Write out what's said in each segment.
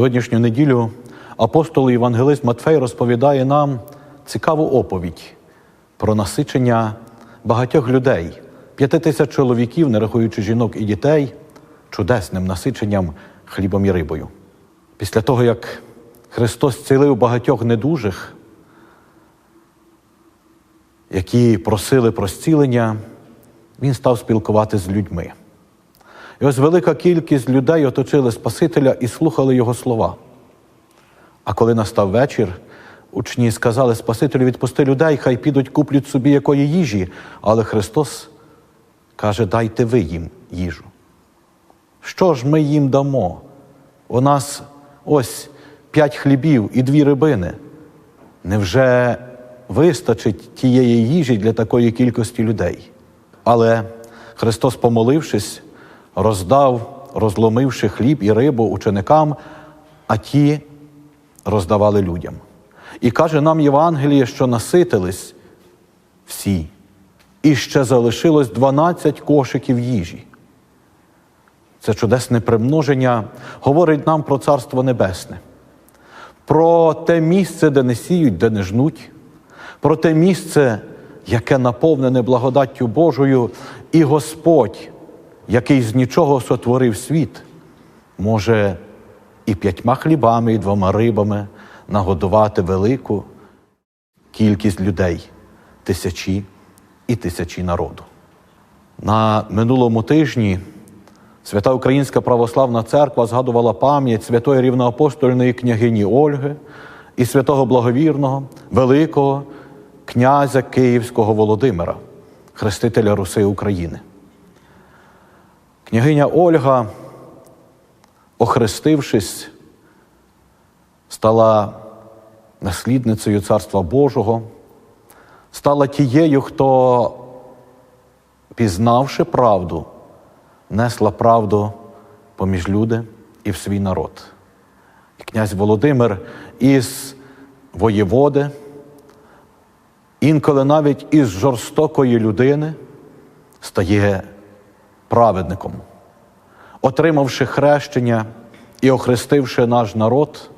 Сьогоднішню неділю апостол і Євангелист Матфей розповідає нам цікаву оповідь про насичення багатьох людей, п'яти тисяч чоловіків, не рахуючи жінок і дітей, чудесним насиченням хлібом і рибою. Після того, як Христос зцілив багатьох недужих, які просили про зцілення, Він став спілкуватися з людьми. І ось велика кількість людей оточили Спасителя і слухали Його слова. А коли настав вечір, учні сказали Спасителю, відпусти людей, хай підуть куплять собі якої їжі, але Христос каже, дайте ви їм їжу. Що ж ми їм дамо? У нас ось п'ять хлібів і дві рибини. Невже вистачить тієї їжі для такої кількості людей? Але Христос, помолившись, роздав, розломивши хліб і рибу ученикам, а ті роздавали людям. І каже нам Євангеліє, що наситились всі, і ще залишилось 12 кошиків їжі. Це чудесне примноження говорить нам про Царство Небесне, про те місце, де не сіють, де не жнуть, про те місце, яке наповнене благодаттю Божою, і Господь, який з нічого сотворив світ, може і п'ятьма хлібами, і двома рибами нагодувати велику кількість людей, тисячі і тисячі народу. На минулому тижні Свята Українська Православна Церква згадувала пам'ять святої рівноапостольної княгині Ольги і святого благовірного, Великого князя Київського Володимира, хрестителя Руси України. Княгиня Ольга, охрестившись, стала наслідницею Царства Божого, стала тією, хто, пізнавши правду, несла правду поміж люди і в свій народ. І князь Володимир із воєводи, інколи навіть із жорстокої людини стає праведником, отримавши хрещення і охрестивши наш народ,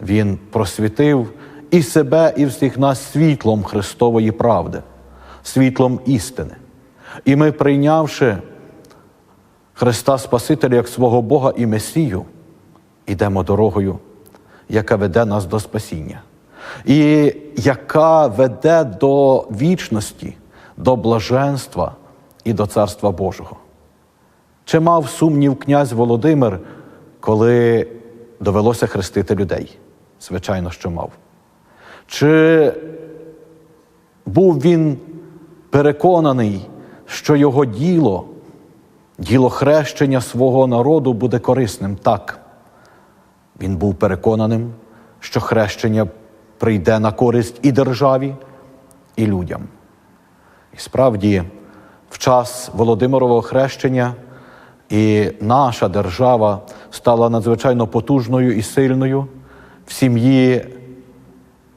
він просвітив і себе, і всіх нас світлом Христової правди, світлом істини. І ми, прийнявши Христа Спасителя як свого Бога і Месію, йдемо дорогою, яка веде нас до спасіння, і яка веде до вічності, до блаженства і до Царства Божого. Чи мав сумнів князь Володимир, коли довелося хрестити людей? Звичайно, що мав. Чи був він переконаний, що його діло, діло хрещення свого народу буде корисним? Так. Він був переконаним, що хрещення прийде на користь і державі, і людям. І справді, в час Володимирового хрещення і наша держава стала надзвичайно потужною і сильною в сім'ї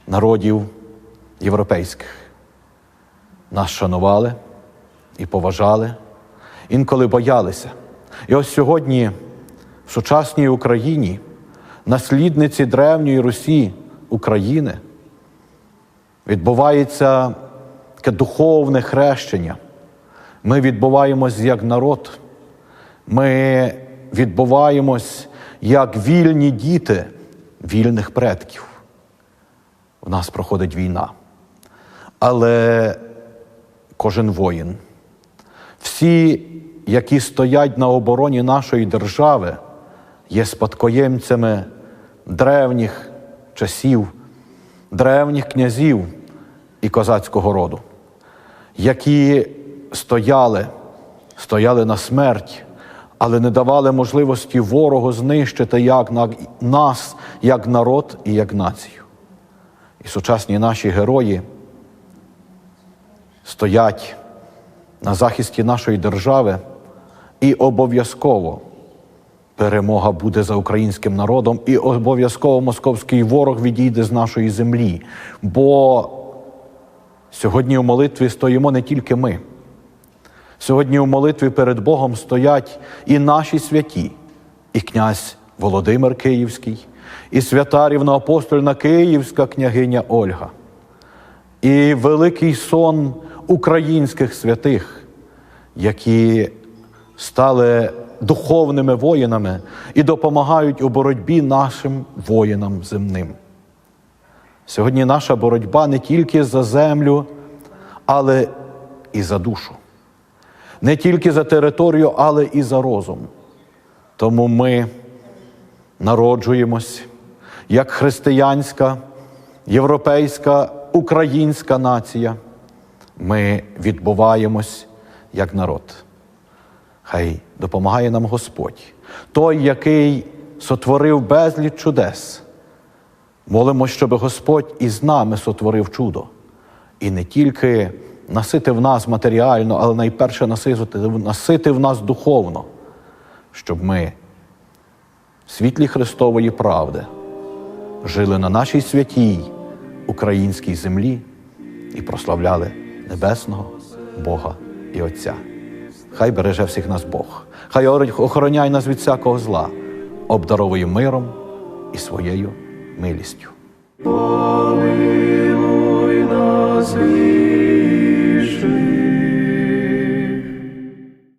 народів європейських. Нас шанували і поважали, інколи боялися. І ось сьогодні в сучасній Україні, наслідниці древньої Русі України, відбувається таке духовне хрещення. Ми відбуваємось як народ, ми відбуваємось як вільні діти вільних предків. У нас проходить війна. Але кожен воїн, всі, які стоять на обороні нашої держави, є спадкоємцями древніх часів, древніх князів і козацького роду, які стояли, стояли на смерть, але не давали можливості ворогу знищити як на нас, як народ і як націю. І сучасні наші герої стоять на захисті нашої держави, і обов'язково перемога буде за українським народом, і обов'язково московський ворог відійде з нашої землі. Бо сьогодні у молитві стоїмо не тільки ми. Сьогодні у молитві перед Богом стоять і наші святі, і князь Володимир Київський, і свята рівноапостольна Київська княгиня Ольга, і великий сон українських святих, які стали духовними воїнами і допомагають у боротьбі нашим воїнам земним. Сьогодні наша боротьба не тільки за землю, але і за душу, не тільки за територію, але і за розум. Тому ми народжуємось як християнська, європейська, українська нація. Ми відбуваємось як народ. Хай допомагає нам Господь, той, який сотворив безліч чудес. Молимо, щоб Господь із нами сотворив чудо. І не тільки наситив нас матеріально, але найперше наситив, наситив нас духовно, щоб ми в світлі Христової правди жили на нашій святій українській землі і прославляли небесного Бога і Отця. Хай береже всіх нас Бог, хай охороняє нас від всякого зла, обдаровує миром і своєю милістю. Помилуй нас true.